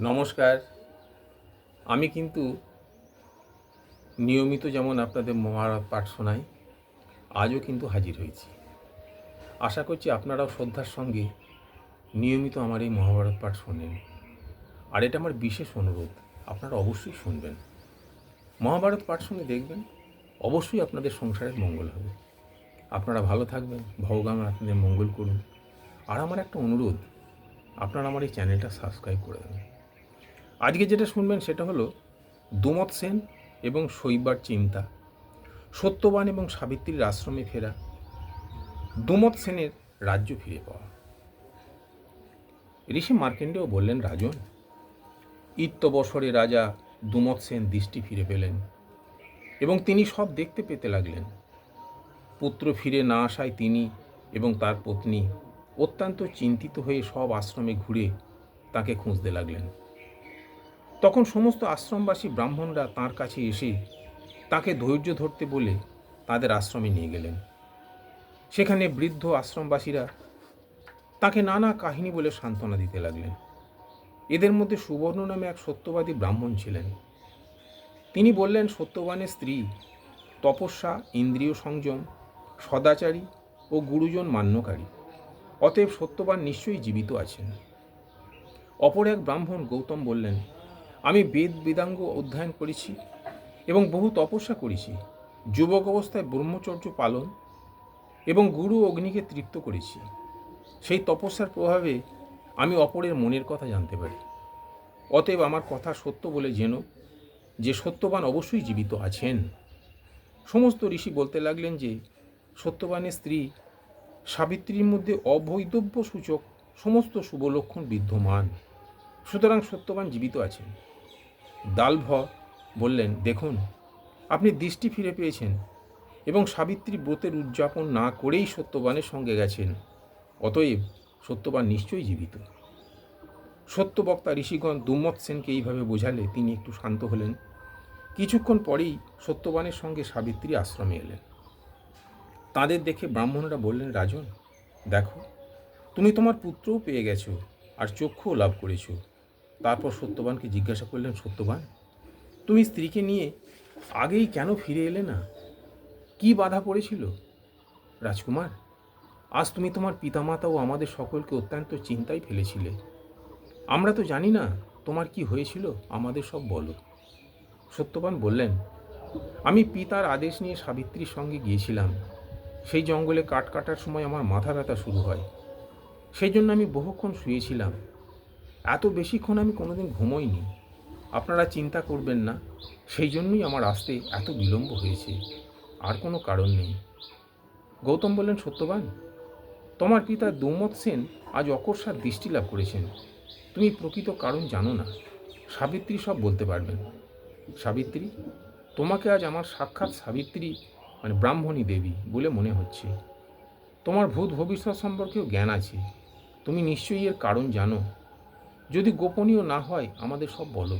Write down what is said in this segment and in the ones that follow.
নমস্কার। আমি কিন্তু নিয়মিত যেমন আপনাদের মহাভারত পাঠ শোনাই, আজও কিন্তু হাজির হয়েছি। আশা করছি আপনারাও শ্রদ্ধার সঙ্গে নিয়মিত আমার এই মহাভারত পাঠ শোনেন। আর এটা আমার বিশেষ অনুরোধ, আপনারা অবশ্যই শুনবেন। মহাভারত পাঠ শুনে দেখবেন, অবশ্যই আপনাদের সংসারের মঙ্গল হবে। আপনারা ভালো থাকবেন, ভগবান আপনাদের মঙ্গল করুন। আর আমার একটা অনুরোধ, আপনারা আমার এই চ্যানেলটা সাবস্ক্রাইব করে দেবেন। আজকে যেটা শুনবেন সেটা হলো দুমত সেন এবং শৈবার চিন্তা, সত্যবান এবং সাবিত্রীর আশ্রমে ফেরা, দুমত সেনের রাজ্য ফিরে পাওয়া। ঋষি মার্কেন্ডেও বললেন, রাজন ইত্য বছরে রাজা দুমত সেন দৃষ্টি ফিরে পেলেন এবং তিনি সব দেখতে পেতে লাগলেন। পুত্র ফিরে না আসায় তিনি এবং তার পত্নী অত্যন্ত চিন্তিত হয়ে সব আশ্রমে ঘুরে তাকে খুঁজতে লাগলেন। তখন সমস্ত আশ্রমবাসী ব্রাহ্মণরা তার কাছে এসে তাকে ধৈর্য ধরতে বলে তাদের আশ্রমে নিয়ে গেলেন। সেখানে বৃদ্ধ আশ্রমবাসীরা তাকে নানা কাহিনী বলে সান্ত্বনা দিতে লাগলেন। এদের মধ্যে সুবর্ণ নামে এক সত্যবাদী ব্রাহ্মণ ছিলেন। তিনি বললেন সত্যবানের স্ত্রী, তপস্যা, ইন্দ্রিয় সংযম, সদাচারী ও গুরুজন মান্যকারী। অতএব সত্যবান নিশ্চয়ই জীবিত আছেন। অপর এক ব্রাহ্মণ গৌতম বললেন আমি বেদ বেদাঙ্গ অধ্যয়ন করেছি এবং বহু তপস্যা করেছি, যুবক অবস্থায় ব্রহ্মচর্য পালন এবং গুরু অগ্নিকে তৃপ্ত করেছি। সেই তপস্যার প্রভাবে আমি অপরের মনের কথা জানতে পারি। অতএব আমার কথা সত্য বলে যেন, যে সত্যবান অবশ্যই জীবিত আছেন। সমস্ত ঋষি বলতে লাগলেন যে, সত্যবানের স্ত্রী সাবিত্রীর মধ্যে অবৈধব্য সূচক সমস্ত শুভলক্ষণ বিদ্যমান। সুতরাং সত্যবান জীবিত আছেন। দালভ বললেন, দেখুন, আপনি দৃষ্টি ফিরে পেয়েছেন এবং সাবিত্রী ব্রতের উদযাপন না করেই সত্যবানের সঙ্গে গেছেন। অতএব সত্যবান নিশ্চয়ই জীবিত। সত্যবক্তা ঋষিগণ দুম্মত সেনকে এইভাবে বোঝালে তিনি একটু শান্ত হলেন। কিছুক্ষণ পরেই সত্যবানের সঙ্গে সাবিত্রী আশ্রমে এলেন। তাদের দেখে ব্রাহ্মণরা বললেন, রাজন, দেখো, তুমি তোমার পুত্রও পেয়ে গেছো আর চক্ষুও লাভ করেছ। তারপর সত্যবানকে জিজ্ঞাসা করলেন, সত্যবান, তুমি স্ত্রীকে নিয়ে আগেই কেন ফিরে এলে না? কি বাধা পড়েছিল? রাজকুমার, আজ তুমি তোমার পিতামাতা ও আমাদের সকলকে অত্যন্ত চিন্তায় ফেলেছিলে। আমরা তো জানি না তোমার কি হয়েছিল, আমাদের সব বলো। সত্যবান বললেন, আমি পিতার আদেশ নিয়ে সাবিত্রীর সঙ্গে গিয়েছিলাম। সেই জঙ্গলে কাঠ কাটার সময় আমার মাথা ব্যথা শুরু হয়। সেই জন্য আমি বহুক্ষণ শুয়েছিলাম। এত বেশিক্ষণ আমি কোনোদিন ঘুমোইনি। আপনারা চিন্তা করবেন না, সেই জন্যই আমার আসতে এত বিলম্ব হয়েছে। আর কোনো কারণ নেই। গৌতম বললেন, সত্যবান, তোমার পিতা দৌমত সেন আজ অকস্মাৎ দৃষ্টি লাভ করেছেন। তুমি প্রকৃত কারণ জানো না। সাবিত্রী সব বলতে পারবেন। সাবিত্রী, তোমাকে আজ আমার সাক্ষাৎ সাবিত্রী মানে ব্রাহ্মণী দেবী বলে মনে হচ্ছে। তোমার ভূত ভবিষ্যৎ সম্পর্কেও জ্ঞান আছে। তুমি নিশ্চয়ই এর কারণ জানো। যদি গোপনীয় না হয়, আমাদের সব বলো।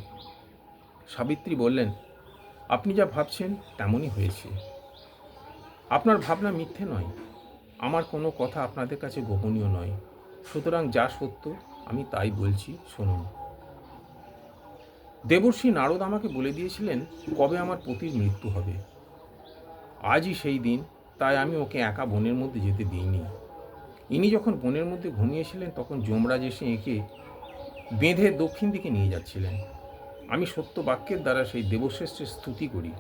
সাবিত্রী বললেন, আপনি যা ভাবছেন, তেমনই হয়েছে। আপনার ভাবনা মিথ্যে নয়। আমার কোনো কথা আপনাদের কাছে গোপনীয় নয়। সুতরাং যা সত্য, আমি তাই বলছি, শুনুন। দেবর্ষী নারদ আমাকে বলে দিয়েছিলেন, কবে আমার পতির মৃত্যু হবে? আজই সেই দিন, তাই আমি ওকে একা বনের মধ্যে যেতে দিইনি। ইনি যখন বনের মধ্যে ঘুমিয়েছিলেন, তখন যমরাজ এসে এঁকে বেঁধে দক্ষিণ দিকে নিয়ে যাচ্ছিলেন। আমি সত্য বাক্যের দ্বারা সেই দেবশ্রেষ্ঠের স্তুতি করি।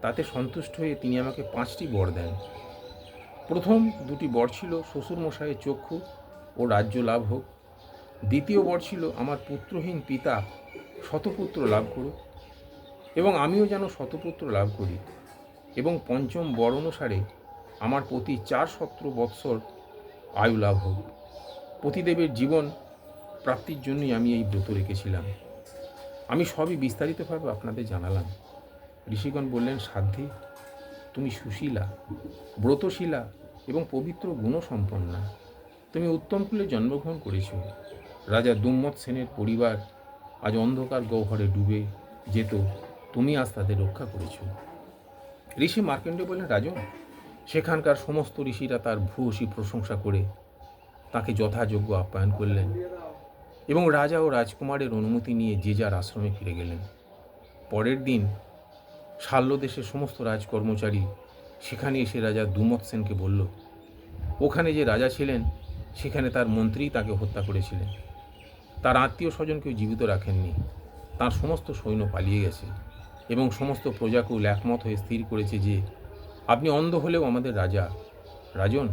তাতে সন্তুষ্ট হয়ে তিনি আমাকে পাঁচটি বর দেন। প্রথম দুটি বর ছিল শ্বশুরমশাইয়ের চক্ষু ও রাজ্য লাভ হোক। দ্বিতীয় বর ছিল আমার পুত্রহীন পিতা শতপুত্র লাভ করুক এবং আমিও যেন শতপুত্র লাভ করি এবং পঞ্চম বর অনুসারে আমার প্রতি চার সত্র বৎসর আয়ু লাভ হোক। পতিদেবের জীবন প্রাপ্তির জন্যই আমি এই ব্রত রেখেছিলাম। আমি সবই বিস্তারিতভাবে আপনাদের জানালাম। ঋষিগণ বললেন সাধ্যে তুমি সুশীলা, ব্রতশীলা এবং পবিত্র গুণসম্পন্না। তুমি উত্তম কুলে জন্মগ্রহণ করেছ। রাজা দুম্মত সেনের পরিবার আজ অন্ধকার গহ্বরে ডুবে যেত, তুমি আজ তাদের রক্ষা করেছ। ঋষি মার্কেন্ডে বললেন, রাজন, সেখানকার সমস্ত ঋষিরা তার ভূয়সী প্রশংসা করে তাকে যথাযোগ্য আপ্যায়ন করলেন। এবং রাজা ও রাজকুমারের অনুমতি নিয়ে যে যার আশ্রমে ফিরে গেলেন। পরের দিন শাল্য দেশের সমস্ত রাজকর্মচারী সেখানে এসে রাজা দুমত সেনকে বলল, ওখানে যে রাজা ছিলেন, সেখানে তার মন্ত্রী তাকে হত্যা করেছিলেন। তার আত্মীয় স্বজনকেও জীবিত রাখেননি। তার সমস্ত সৈন্য পালিয়ে গেছে এবং সমস্ত প্রজাকুল একমত হয়ে স্থির করেছে যে, আপনি অন্ধ হলেও আমাদের রাজা, রাজন,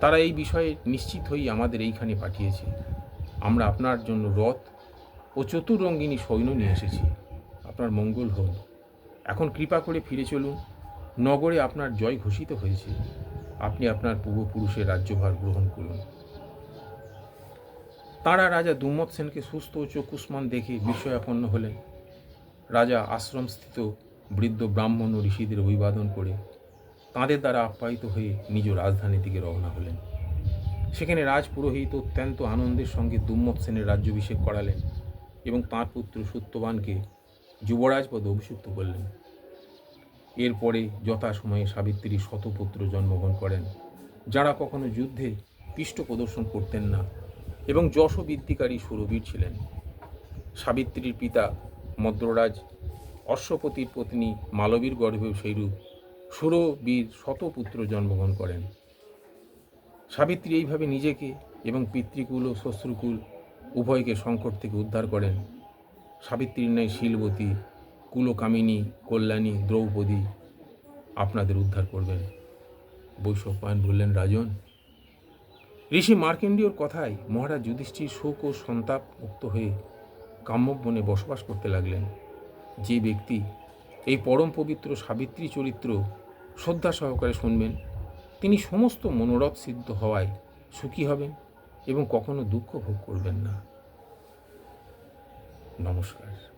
তারা এই বিষয়ে নিশ্চিত হয়েই আমাদের এইখানে পাঠিয়েছে। আমরা আপনার জন্য রথ ও চতুরঙ্গিনী সৈন্য নিয়ে এসেছি। আপনার মঙ্গল হোক। এখন কৃপা করে ফিরে চলুন। নগরে আপনার জয় ঘোষিত হয়েছে। আপনি আপনার পূর্বপুরুষের রাজ্যভার গ্রহণ করুন। তাঁরা রাজা দুম্মত সেনকে সুস্থ ও চক্ষুষ্মান দেখে বিস্ময়াপন্ন হলেন। রাজা আশ্রমস্থিত বৃদ্ধ ব্রাহ্মণ ও ঋষিদের অভিবাদন করে তাঁদের দ্বারা আপ্যায়িত হয়ে নিজ রাজধানীর দিকে রওনা হলেন। সেখানে রাজপুরোহিত অত্যন্ত আনন্দের সঙ্গে দুম্মত সেনের রাজ্যাভিষেক করালেন এবং তাঁর পুত্র সত্যবানকে যুবরাজ পদে অভিষিক্ত করলেন। এরপরে যথাসময়ে সাবিত্রী শতপুত্র জন্মগ্রহণ করেন, যারা কখনো যুদ্ধে পৃষ্ঠ প্রদর্শন করতেন না এবং যশ বৃদ্ধিকারী সুরবীর ছিলেন। সাবিত্রীর পিতা মদ্ররাজ অশ্বপতির পত্নী মালবীর গর্ভেও সেইরূপ সুরবীর শতপুত্র জন্মগ্রহণ করেন। সাবিত্রী এইভাবে নিজেকে এবং পিতৃকুল ও শ্বশ্রুকুল উভয়কে সংকট থেকে উদ্ধার করেন। সাবিত্রীর ন্যায় শিলবতী, কুলকামিনী, কল্যাণী, দ্রৌপদী আপনাদের উদ্ধার করবেন। বৈশপায়ন বললেন রাজন। ঋষি মার্কেন্ডীয়র কথায় মহারাজ যুধিষ্ঠির শোক ও সন্তাপ মুক্ত হয়ে কাম্যক বনে বসবাস করতে লাগলেন। যে ব্যক্তি এই পরম পবিত্র সাবিত্রী চরিত্র শ্রদ্ধা সহকারে শুনবেন তিনি সমস্ত মনোরথ সিদ্ধ হওয়ায় সুখী হবেন এবং কখনো দুঃখ ভোগ করবেন না। নমস্কার।